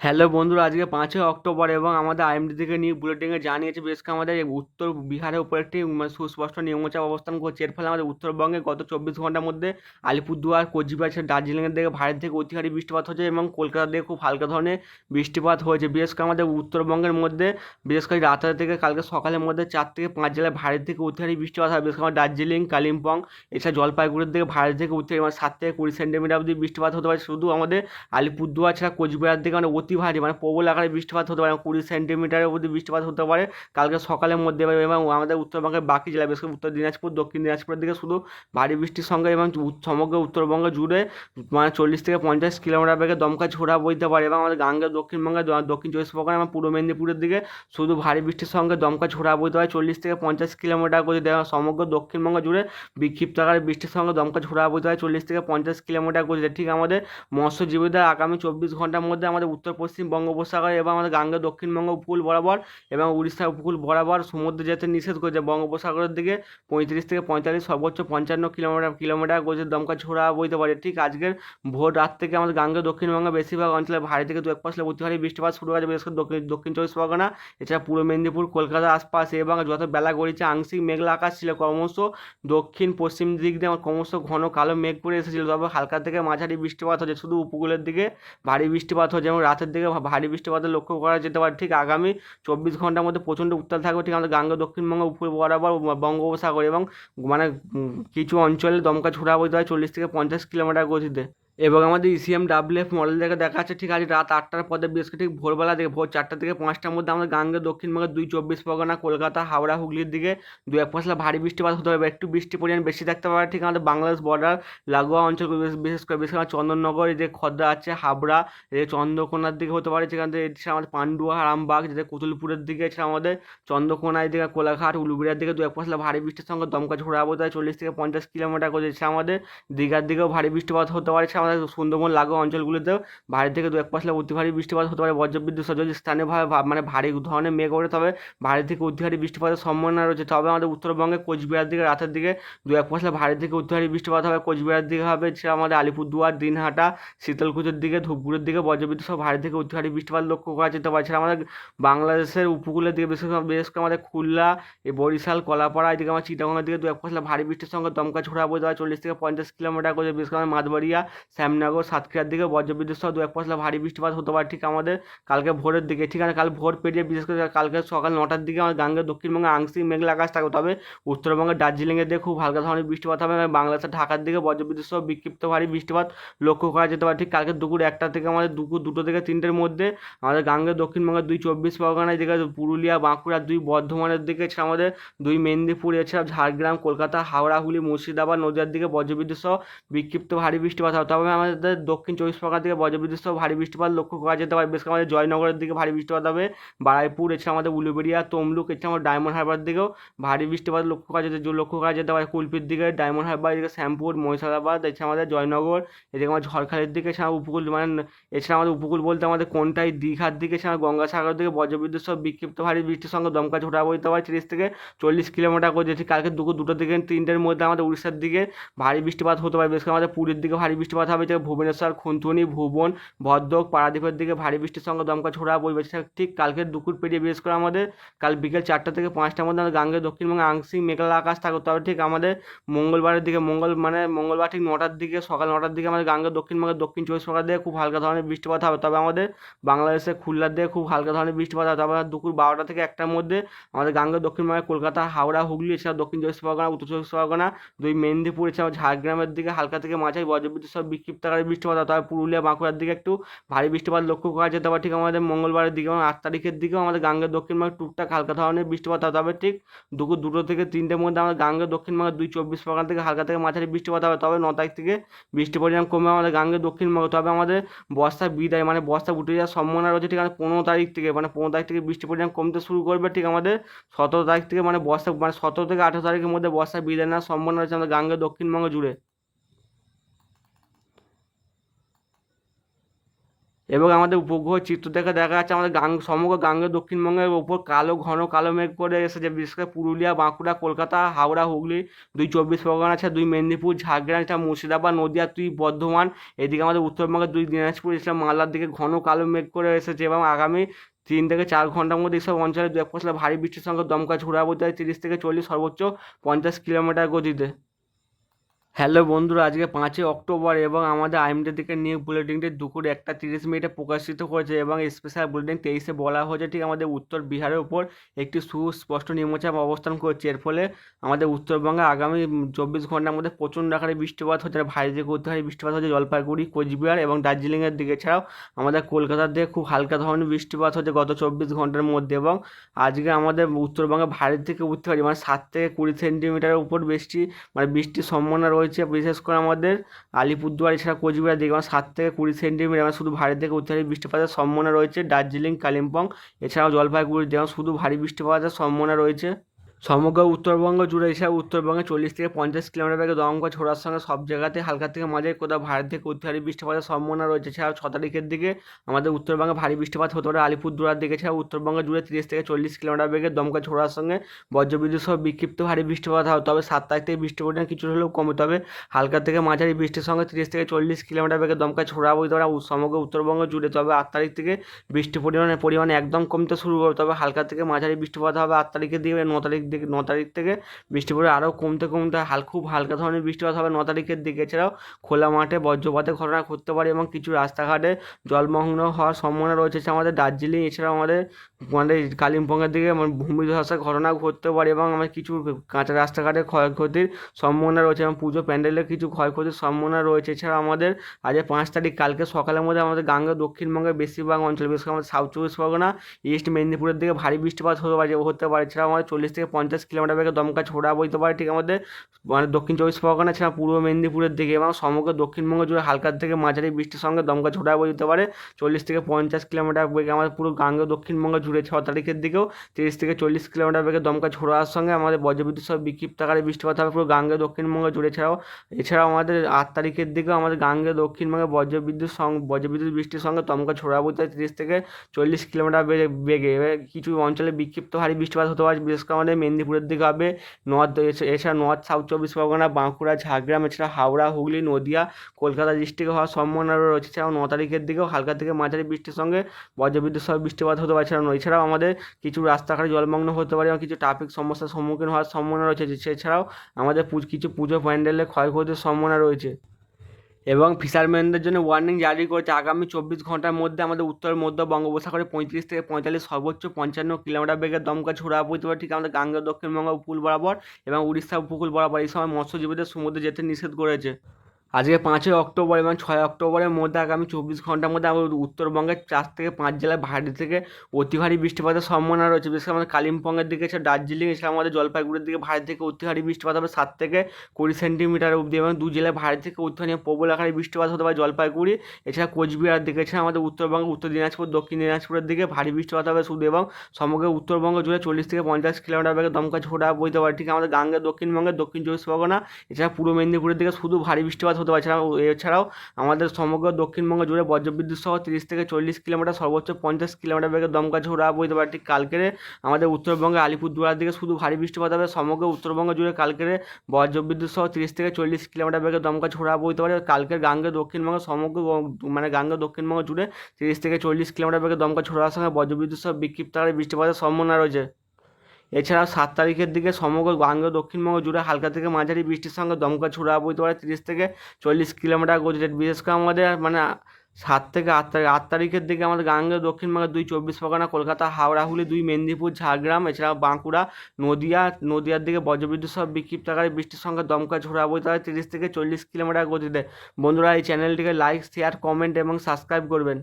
Hello বন্ধুরা, আজকে পাঁচই অক্টোবর এবং আমাদের আইএমডি থেকে নিউ বুলেটিনে জানিয়েছে বেশকে আমাদের উত্তর বিহারের উপর একটি সুস্পষ্ট নিম্নচাপ অবস্থান করছে। এর ফলে আমাদের উত্তরবঙ্গে গত চব্বিশ ঘণ্টার মধ্যে আলিপুরদুয়ার, কোচবিহার ছেড়ে দার্জিলিংয়ের দিকে ভারত থেকে অতিহারী বৃষ্টিপাত হয়েছে এবং কলকাতা দিকে খুব হালকা ধরনের বৃষ্টিপাত হয়েছে। বিশেষ আমাদের উত্তরবঙ্গের মধ্যে বিশেষ করে রাতের থেকে কালকে সকালের মধ্যে চার থেকে পাঁচ জেলায় ভারত থেকে অতিহারী বৃষ্টিপাত হয়। বিশেষ করে দার্জিলিং, কালিম্পং, এছাড়া জলপাইগুড়ির দিকে ভারত থেকে অতিহারী মানে সাত থেকে কুড়ি সেন্টিমিটার অবধি বৃষ্টিপাত হতে পারে। শুধু আমাদের আলিপুরদুয়ার ছাড়া কোচবিহার দিকে মানে অতি ভারী মানে প্রবল আকারে বৃষ্টিপাত হতে পারে, কুড়ি সেন্টিমিটারের অবধি বৃষ্টিপাত হতে পারে। কালকে সকালের মধ্যে এবং আমাদের উত্তরবঙ্গের বাকি জেলা বিশেষ করে উত্তর দিনাজপুর, দক্ষিণ দিনাজপুরের দিকে শুধু ভারী বৃষ্টির সঙ্গে এবং সমগ্র উত্তরবঙ্গ জুড়ে মানে চল্লিশ থেকে পঞ্চাশ কিলোমিটার বেগে দমকা ঝোড়া বইতে পারে এবং আমাদের গাঙ্গের দক্ষিণবঙ্গে দক্ষিণ চব্বিশ পরগনা এবং পূর্ব মেদিনীপুরের দিকে শুধু ভারী বৃষ্টির সঙ্গে দমকা ঝোড়া বইতে পারে, চল্লিশ থেকে পঞ্চাশ কিলোমিটার করে দেওয়া সমগ্র দক্ষিণবঙ্গ জুড়ে বিক্ষিপ্ত আকারে বৃষ্টির সঙ্গে দমকা ঝোড়া বইতে পারে, চল্লিশ থেকে পঞ্চাশ কিলোমিটার গতিতে। ঠিক আমাদের মৎস্যজীবীদের আগামী চব্বিশ ঘণ্টার মধ্যে আমাদের উত্তর পশ্চিম বঙ্গোপসাগর এবং আমাদের গাঙ্গেয় দক্ষিণবঙ্গ উপকূল বরাবর এবং উড়িষ্যা উপকূল বরাবর সমুদ্রে যেতে নিষেধ করেছে। বঙ্গোপসাগরের দিকে পঁয়ত্রিশ থেকে পঁয়তাল্লিশ সর্বোচ্চ পঞ্চান্ন কিলোমিটার কিলোমিটার গতিতে দমকা ঝোড়া বইতে পারে। ঠিক আজকের ভোর রাত থেকে আমাদের গাঙ্গেয় দক্ষিণবঙ্গের বেশিরভাগ অঞ্চলে ভারী থেকে দু এক পাশে অতি ভারী বৃষ্টিপাত শুরু হয়েছে, বিশেষ করে দক্ষিণ দক্ষিণ চব্বিশ পরগনা, এছাড়া পূর্ব মেদিনীপুর, কলকাতার আশপাশে এবং যত বেলা গড়িয়েছে, আংশিক মেঘলা আকাশ ছিল। ক্রমশ দক্ষিণ, পশ্চিম দিক দিয়ে আমার ক্রমশ ঘন কালো মেঘ করে এসেছিল। তবে হালকা থেকে মাঝারি বৃষ্টিপাত হচ্ছে শুধু উপকূলের দিকে ভারী বৃষ্টিপাত হচ্ছে এবং রাতের দিকে ভারী বৃষ্টিপাতের লক্ষ্য করা যেতে পারে। ঠিক আগামী চব্বিশ ঘণ্টার মধ্যে প্রচণ্ড উত্তাল থাকবে। ঠিক আমাদের গাঙ্গে দক্ষিণবঙ্গ উপর বরাবর বঙ্গোপসাগর এবং মানে কিছু অঞ্চলে দমকা ছোড়া বইতে হয় চল্লিশ থেকে পঞ্চাশ কিলোমিটার গতিতে। এবং আমাদের ইসিএম ডাব্লিউএফ মডেল দেখে দেখা যাচ্ছে, ঠিক আছে, রাত আটটার পরে বিশেষ ঠিক ভোরবেলা থেকে ভোর চারটা থেকে পাঁচটার মধ্যে আমাদের গাঙ্গের দক্ষিণবঙ্গের দুই চব্বিশ পরগনা, কলকাতা, হাওড়া, হুগলির দিকে দু এক পশলা ভারী বৃষ্টিপাত হতে পারে একটু বৃষ্টি পরিমাণ বেশি থাকতে পারে, ঠিক আমাদের বাংলাদেশ বর্ডার লাগোয়া অঞ্চল, বিশেষ করে বিশেষ করে চন্দননগর, এই যে খদ্দা আছে, হাবড়া, এই চন্দ্রকোনার দিকে হতে পারে, যেখান থেকে এছাড়া আমাদের পান্ডুয়া আরামবাগ যেটা কুতুলপুরের দিকে এছাড়া আমাদের চন্দ্রকোনা, এদিকে কোলাঘাট উলুবিড়ার দিকে দু এক পশলা ভারী বৃষ্টির সঙ্গে দমকা ঝোড়া হয় চল্লিশ থেকে পঞ্চাশ কিলোমিটার করে এছাড়া আমাদের দীঘার দিকেও ভারী বৃষ্টিপাত হতে পারে আমাদের সুন্দরবন লাগোয়া অঞ্চলগুলিতেও ভারী থেকে দু এক পশলা অতি ভারী বৃষ্টিপাত হতে পারে, বজ্রবিদ্যুৎ সহ যদি স্থানীয়ভাবে মানে ভারী ধরনের মেঘ ওঠে, তবে ভারী থেকে অতি ভারী বৃষ্টিপাতের সম্ভাবনা রয়েছে। তবে আমাদের উত্তরবঙ্গে কোচবিহার দিকে রাতের দিকে দু এক পশলা ভারী থেকে অতি ভারী বৃষ্টিপাত হবে। কোচবিহার দিকে হবে এছাড়া আমাদের আলিপুরদুয়ার, দিনহাটা, শীতলকুচের দিকে, ধূপগুড়ির দিকে বজ্রবিদ্যুৎ সহ ভারী থেকে অতি ভারী বৃষ্টিপাত লক্ষ্য করা যেতে পারে। এছাড়া আমাদের বাংলাদেশের উপকূলের দিকে বিশেষ বিশেষ করে আমাদের খুলনা বরিশাল, কলাপাড়া, এদিকে আমার চিটাগঙ্গের দিকে দু এক পশলা ভারী বৃষ্টির সঙ্গে দমকা ছোড়া বই দেওয়া চল্লিশ থেকে পঞ্চাশ কিলোমিটার করে বিশেষ করে আমাদের মাতবাড়িয়া শ্যামনগর, সাতক্ষীরার দিকে বজ্রবিদ্যুৎ সহ দু এক পশলা ভারী বৃষ্টিপাত হতে পারে। ঠিক আমাদের কালকে ভোরের দিকে। ঠিক আছে কাল ভোর পেরিয়ে বিশেষ করে কালকে সকাল নটার দিকে আমাদের গাঙ্গে দক্ষিণবঙ্গে আংশিক মেঘলা আকাশ থাকবে। তবে উত্তরবঙ্গের দার্জিলিংয়ের দিকে খুব হালকা ধরনের বৃষ্টিপাত হবে। বাংলাদেশের ঢাকার দিকে বজ্রবিদ্যুৎ সহ বিক্ষিপ্ত ভারী বৃষ্টিপাত লক্ষ্য করা যেতে পারে। ঠিক কালকে দুপুর একটা থেকে আমাদের দুপুর দুটো থেকে তিনটের মধ্যে আমাদের গাঙ্গে দক্ষিণবঙ্গের দুই চব্বিশ পরগনায় দিকে পুরুলিয়া, বাঁকুড়া, দুই বর্ধমানের দিকে এছাড়া আমাদের দুই মেদিনীপুর, এছাড়া ঝাড়গ্রাম, কলকাতা, হাওড়া, হুগলি, মুর্শিদাবাদ, নদিয়ার দিকে বজ্রবিদ্যুৎ সহ বিক্ষিপ্ত ভারী বৃষ্টিপাত হবে। তবে আমাদের দক্ষিণ চব্বিশ পরগনা থেকে বজ্রবিদ্যুৎ সহ ভারী বৃষ্টিপাত লক্ষ্য করা যেতে পারে। বেশ করে আমাদের জয়নগরের দিকে ভারী বৃষ্টিপাত হবে, বারাইপুর, এছাড়া আমাদের উলুবেড়িয়া, তমলুক, এছাড়া আমাদের ডায়মন্ড হারবার দিকেও ভারী বৃষ্টিপাত লক্ষ্য করা যেতে, লক্ষ্য করা যেতে পারে। কুলপির দিকে, ডায়মন্ড হারবার এদিকে শ্যামপুর, মহিষাদাবাদ, এছাড়া আমাদের জয়নগর, এদিকে আমার ঝড়খালির দিকে, এছাড়া উপকূল মানে এছাড়া আমাদের উপকূল বলতে আমাদের কোনটাই, দীঘার দিকে, এছাড়া গঙ্গাসাগর দিকে বজ্রবিদ্যুৎ সহ বিক্ষিপ্ত ভারী বৃষ্টির সঙ্গে দমকা ঝোড়া বইতে পারে। তিরিশ থেকে চল্লিশ কিলোমিটার করে যেটি কালকে দুপুর দুটো থেকে তিনটের মধ্যে আমাদের উড়িষ্যার দিকে ভারী বৃষ্টিপাত হতে পারে। বিশেষ করে আমাদের পুরীর দিকে ভারী বৃষ্টিপাত হবে। যে ভুবনেশ্বর, খুনতুনি, ভুবন, ভদ্রক, পারাদ্বীপের দিকে ভারী বৃষ্টির সঙ্গে দমকা ছোড়া বইবে সেটা ঠিক কালকে দুপুর পেরিয়ে বিশেষ করে আমাদের কাল বিকেল চারটা থেকে পাঁচটার মধ্যে আমাদের গাঙ্গের দক্ষিণবঙ্গে আংশিক মেঘলা আকাশ থাকবে তবে ঠিক আমাদের মঙ্গলবারের দিকে মঙ্গল মানে মঙ্গলবার ঠিক নটার দিকে, সকাল নটার দিকে আমাদের গাঙ্গের দক্ষিণবঙ্গের দক্ষিণ চব্বিশ পরগনা দিকে খুব হালকা ধরনের বৃষ্টিপাত হবে। তবে আমাদের বাংলাদেশের খুলনার দিকে খুব হালকা ধরনের বৃষ্টিপাত হবে। তবে দুপুর বারোটা থেকে একটার মধ্যে আমাদের গাঙ্গের দক্ষিণবঙ্গে কলকাতা, হাওড়া, হুগলি এছাড়া দক্ষিণ চব্বিশ পরগনা, উত্তর চব্বিশ পরগনা, দুই মেদিনীপুর, এছাড়াও ঝাড়গ্রামের দিকে হালকা থেকে মাঝারি বজ্রবিদ্যুৎ সব বিক্ষিপ্ত আকারে বৃষ্টিপাত হবে তবে পুরুলিয়া, বাঁকুড়ার দিকে একটু ভারী বৃষ্টিপাত লক্ষ্য করা যেতে পারে। ঠিক আমাদের মঙ্গলবারের দিকে এবং আট তারিখের দিকেও আমাদের গাঙ্গের দক্ষিণবঙ্গে টুকটাক হালকা ধরনের বৃষ্টিপাত হবে তবে ঠিক দুপুর দুটো থেকে তিনটের মধ্যে আমাদের গাঙ্গের দক্ষিণবঙ্গের দুই চব্বিশ পরগনা থেকে হালকা থেকে মাঝারি বৃষ্টিপাত হবে তবে ন তারিখ থেকে বৃষ্টি পরিমাণ কমে আমাদের গাঙ্গের দক্ষিণবঙ্গে তবে আমাদের বর্ষা বিদায় মানে বর্ষা উঠে যাওয়ার সম্ভাবনা রয়েছে ঠিক আছে পনেরো তারিখ থেকে। মানে পনেরো তারিখ থেকে বৃষ্টি পরিমাণ কমতে শুরু করবে ঠিক আমাদের সতেরো তারিখ থেকে মানে বর্ষা মানে সতেরো থেকে আঠেরো তারিখের মধ্যে বর্ষা বিদায় নেওয়ার সম্ভাবনা রয়েছে আমাদের গাঙ্গের দক্ষিণবঙ্গ জুড়ে। এবং আমাদের উপগ্রহ চিত্র দেখে দেখা যাচ্ছে আমাদের গাং, সমগ্র গাঙ্গে দক্ষিণবঙ্গের ওপর কালো, ঘন, কালো মেঘ করে এসেছে। বিশেষ করে পুরুলিয়া, বাঁকুড়া, কলকাতা, হাওড়া, হুগলি, দুই চব্বিশ পরগনা আছে, দুই মেদিনীপুর, ঝাড়গ্রাম এটা মুর্শিদাবাদ, নদিয়া, দুই বর্ধমান, এদিকে আমাদের উত্তরবঙ্গের দুই দিনাজপুর ইসলাম মালদার দিকে ঘন, কালো মেঘ করে এসেছে এবং আগামী তিন থেকে চার ঘণ্টার মধ্যে এইসব অঞ্চলে দু এক ভারী বৃষ্টির সঙ্গে দমকা ঝোড়া বইতে তিরিশ থেকে চল্লিশ সর্বোচ্চ পঞ্চাশ কিলোমিটার গতিতে। হ্যালো বন্ধুরা, আজকে পাঁচই অক্টোবর এবং আমাদের আইএমডি থেকে নিউ বুলেটিনটি দুপুর একটা তিরিশ মিনিটে প্রকাশিত করেছে এবং স্পেশাল বুলেটিন তেইশে বলা হয়েছে ঠিক আমাদের উত্তর বিহারের উপর একটি সুস্পষ্ট নিম্নচাপ অবস্থান করছে। এর ফলে আমাদের উত্তরবঙ্গে আগামী চব্বিশ ঘণ্টার মধ্যে প্রচণ্ড আকারে বৃষ্টিপাত হচ্ছে। ভারী থেকে অতিহারী বৃষ্টিপাত হচ্ছে জলপাইগুড়ি, কোচবিহার এবং দার্জিলিংয়ের দিকে। ছাড়াও আমাদের কলকাতার দিকে খুব হালকা ধরনের বৃষ্টিপাত হচ্ছে গত চব্বিশ ঘণ্টার মধ্যে এবং আজকে আমাদের উত্তরবঙ্গে ভারী থেকে উঠতে মানে সাত থেকে কুড়ি সেন্টিমিটারের উপর বৃষ্টি মানে বৃষ্টির সম্ভাবনা রয়েছে। বিশেষ করে আমাদের আলিপুরদুয়ার, এছাড়া কোচবিহার আমার সাত থেকে কুড়ি সেন্টিমিটার এবং শুধু ভারী থেকে উত্তরে বৃষ্টিপাতের সম্ভাবনা রয়েছে। দার্জিলিং, কালিম্পং, এছাড়াও জলপাইগুড়ি দেওয়া শুধু ভারী বৃষ্টিপাতের সম্ভাবনা রয়েছে। সমগ্র উত্তরবঙ্গ জুড়ে এসে উত্তরবঙ্গে চল্লিশ থেকে পঞ্চাশ কিলোমিটার বেগে দমকা ছোড়ার সঙ্গে সব জায়গাতে হালকা থেকে মাঝে কোথাও ভারী থেকে অতি বৃষ্টিপাতের সম্ভাবনা রয়েছে। এছাড়াও ছ তারিখের দিকে আমাদের উত্তরবঙ্গে ভারী বৃষ্টিপাত হতে পারে আলিপুরদুয়ার দিকে। ছাড়া উত্তরবঙ্গ জুড়ে তিরিশ থেকে চল্লিশ কিলোমিটার বেগে দমকা ছোড়ার সঙ্গে বজ্রবিদ্যুৎ সহ বিক্ষিপ্ত ভারী বৃষ্টিপাত হবে তবে সাত তারিখ থেকে বৃষ্টি পরিমাণ কিছু হলেও কমে। তবে হালকা থেকে মাঝারি বৃষ্টির সঙ্গে তিরিশ থেকে চল্লিশ কিলোমিটার বেগে দমকা ছোড়া বইতে পারে সমগ্র উত্তরবঙ্গ জুড়ে। তবে আট তারিখ থেকে বৃষ্টি পরিমাণে পরিমাণ একদম কমতে শুরু করবে তবে হালকা থেকে মাঝারি বৃষ্টিপাত হবে। আট তারিখের দিকে ন তারিখ দিকে, ন তারিখ থেকে বৃষ্টি পড়ে আরও কমতে কমতে হাল, খুব হালকা ধরনের বৃষ্টিপাত হবে। ন তারিখের দিকে এছাড়াও খোলা মাঠে বজ্রপাতের ঘটনা ঘটতে পারে এবং কিছু রাস্তাঘাটে জলমগ্ন হওয়ার সম্ভাবনা রয়েছে। আমাদের দার্জিলিং, এছাড়াও আমাদের আমাদের কালিম্পংয়ের দিকে ভূমিধসের ঘটনা ঘটতে পারে এবং আমার কিছু কাঁচা রাস্তাঘাটে ক্ষয়ক্ষতির সম্ভাবনা রয়েছে এবং পুজো প্যান্ডেলের কিছু ক্ষয়ক্ষতির সম্ভাবনা রয়েছে। এছাড়া আমাদের আজ পাঁচ তারিখ, কালকে সকালের মধ্যে আমাদের গাঙ্গা দক্ষিণবঙ্গের বেশিরভাগ অঞ্চল, বিশেষ করে আমাদের সাউথ চব্বিশ পরগনা, ইস্ট মেদিনীপুরের দিকে ভারী বৃষ্টিপাত হতে পারে হতে পারে। এছাড়া আমাদের চল্লিশ থেকে পঞ্চাশ কিলোমিটার বেগে দমকা ছোড়া বইতে পারে, ঠিক আমাদের মানে দক্ষিণ চব্বিশ পরগনা ছাড়া পূর্ব মেদিনীপুরের দিকে এবং সমগ্র দক্ষিণবঙ্গ জুড়ে হালকার থেকে মাঝারি বৃষ্টির সঙ্গে দমকা ছোড়া বইতে পারে, চল্লিশ থেকে পঞ্চাশ কিলোমিটার বেগে আমাদের পুরো গাঙ্গে দক্ষিণবঙ্গ জুড়ে ছ তারিখের দিকেও, তিরিশ থেকে চল্লিশ কিলোমিটার বেগে দমকা ছোড়ার সঙ্গে আমাদের বজ্রবিদ্যুৎ সহ বিক্ষিপ্ত আকারে বৃষ্টিপাত হবে, পুরো গাঙ্গে দক্ষিণবঙ্গ জুড়ে। ছাড়াও এছাড়াও আমাদের আট তারিখের দিকেও আমাদের গাঙ্গে দক্ষিণবঙ্গে বজ্রবিদ্যুৎ বজ্রবিদ্যুৎ বৃষ্টির সঙ্গে দমকা ছোড়া বইতে তিরিশ থেকে চল্লিশ কিলোমিটার বেগে কিছু অঞ্চলে বিক্ষিপ্ত ভারী বৃষ্টিপাত হতে পারে, বিশেষ করে আমাদের মেদিনীপুরের দিকে হবে। নর্থ এছাড়া নর্থ সাউথ চব্বিশ পরগনা, বাঁকুড়া, ঝাড়গ্রাম, এছাড়া হাওড়া, হুগলি, নদিয়া, কলকাতা ডিস্ট্রিক্টে হওয়ার সম্ভাবনা রয়েছে। এছাড়াও ন তারিখের দিকেও হালকা থেকে মাঝারি বৃষ্টির সঙ্গে বজ্রবিদ্যুৎ সহ বৃষ্টিপাত হতে পারে। এছাড়াও এছাড়াও আমাদের কিছু রাস্তাঘাটে জলমগ্ন হতে পারে এবং কিছু ট্রাফিক সমস্যার সম্মুখীন হওয়ার সম্ভাবনা রয়েছে। এছাড়াও আমাদের কিছু পুজো প্যান্ডেলে ক্ষয়ক্ষতির সম্ভাবনা রয়েছে। এবং ফিশারম্যানদের জন্য ওয়ার্নিং জারি করেছে। আগামী চব্বিশ ঘণ্টার মধ্যে আমাদের উত্তর, মধ্য বঙ্গোপসাগরে পঁয়ত্রিশ থেকে পঁয়তাল্লিশ সর্বোচ্চ পঞ্চান্ন কিলোমিটার বেগের দমকা ছোড়া পড়তে পারে। ঠিক আমাদের গাঙ্গেয় দক্ষিণবঙ্গ উপকূল বরাবর এবং উড়িষ্যা উপকূল বরাবর এই সময় মৎস্যজীবীদের সমুদ্রে যেতে নিষেধ করেছে। আজকে পাঁচই অক্টোবর এবং ছয় অক্টোবরের মধ্যে আগামী চব্বিশ ঘণ্টার মধ্যে আমাদের উত্তরবঙ্গের চার থেকে পাঁচ জেলায় ভারী থেকে অতি ভারী বৃষ্টিপাতের সম্ভাবনা রয়েছে। বিশেষ করে আমাদের কালিম্পংয়ের দিকে, এছাড়া দার্জিলিং, এছাড়া আমাদের জলপাইগুড়ির দিকে ভারী থেকে অতি ভারী বৃষ্টিপাত হবে সাত থেকে কুড়ি সেন্টিমিটার অবধি এবং দু জেলায় ভারী থেকে অতি ভারী প্রবল আকারে বৃষ্টিপাত হতে পারে জলপাইগুড়ি, এছাড়া কোচবিহার দিকে, এছাড়া আমাদের উত্তরবঙ্গ উত্তর দিনাজপুর, দক্ষিণ দিনাজপুরের দিকে ভারী বৃষ্টিপাত হবে শুধু এবং সমগ্র উত্তরবঙ্গ জুড়ে চল্লিশ থেকে পঞ্চাশ কিলোমিটার বেগে দমকা ছোটা বইতে পারে। ঠিক আমাদের গাঙ্গে দক্ষিণবঙ্গের দক্ষিণ চব্বিশ পরগনা, এছাড়া পূর্ব মেদিনীপুরের দিকে শুধু ভারী বৃষ্টিপাত হতে পারে। এছাড়া এছাড়াও আমাদের সমগ্র দক্ষিণবঙ্গ জুড়ে বজ্রবিদ্যুৎ সহ তিরিশ থেকে চল্লিশ কিলোমিটার, সর্বোচ্চ পঞ্চাশ কিলোমিটার বেগে দমকা ঝোড়া বইতে পারে। ঠিক কালকেরে আমাদের উত্তরবঙ্গে আলিপুরদুয়ার দিকে শুধু ভারী বৃষ্টিপাত হবে। সমগ্র উত্তরবঙ্গ জুড়ে কালকেরে বজ্রবিদ্যুৎ সহ তিরিশ থেকে চল্লিশ কিলোমিটার বেগে দমকা ছোড়া বইতে পারে। কালকের গাঙ্গে দক্ষিণবঙ্গ সমগ্র মানে গাঙ্গে দক্ষিণবঙ্গ জুড়ে তিরিশ থেকে চল্লিশ কিলোমিটার বেগে দমকা ছোড়ার সঙ্গে বজ্রবিদ্যুৎ সহ বিক্ষিপ্ত বৃষ্টিপাতের সম্ভাবনা রয়েছে। এছাড়াও সাত তারিখের দিকে সমগ্র গাঙ্গ দক্ষিণবঙ্গ জুড়ে হালকা থেকে মাঝারি বৃষ্টির সঙ্গে দমকা ছুড়া বইতে পারে। তিরিশ থেকে চল্লিশ কিলোমিটার গতিতে বিশেষ করে আমাদের মানে সাত থেকে আট তারিখ, আট তারিখের দিকে আমাদের গাঙ্গে দক্ষিণবঙ্গের দুই চব্বিশ পরগনা, কলকাতা, হাওড়া হুলি দুই মেদিনীপুর, ঝাড়গ্রাম, এছাড়াও বাঁকুড়া, নদিয়া, নদিয়ার দিকে বজ্রবিদ্যুৎ সহ বিক্ষিপ্ত আকারে বৃষ্টির সঙ্গে দমকা ঝোড়া বইতে পারে। তিরিশ থেকে চল্লিশ কিলোমিটার গতিতে বন্ধুরা, এই চ্যানেলটিকে লাইক শেয়ার কমেন্ট এবং সাবস্ক্রাইব করবেন।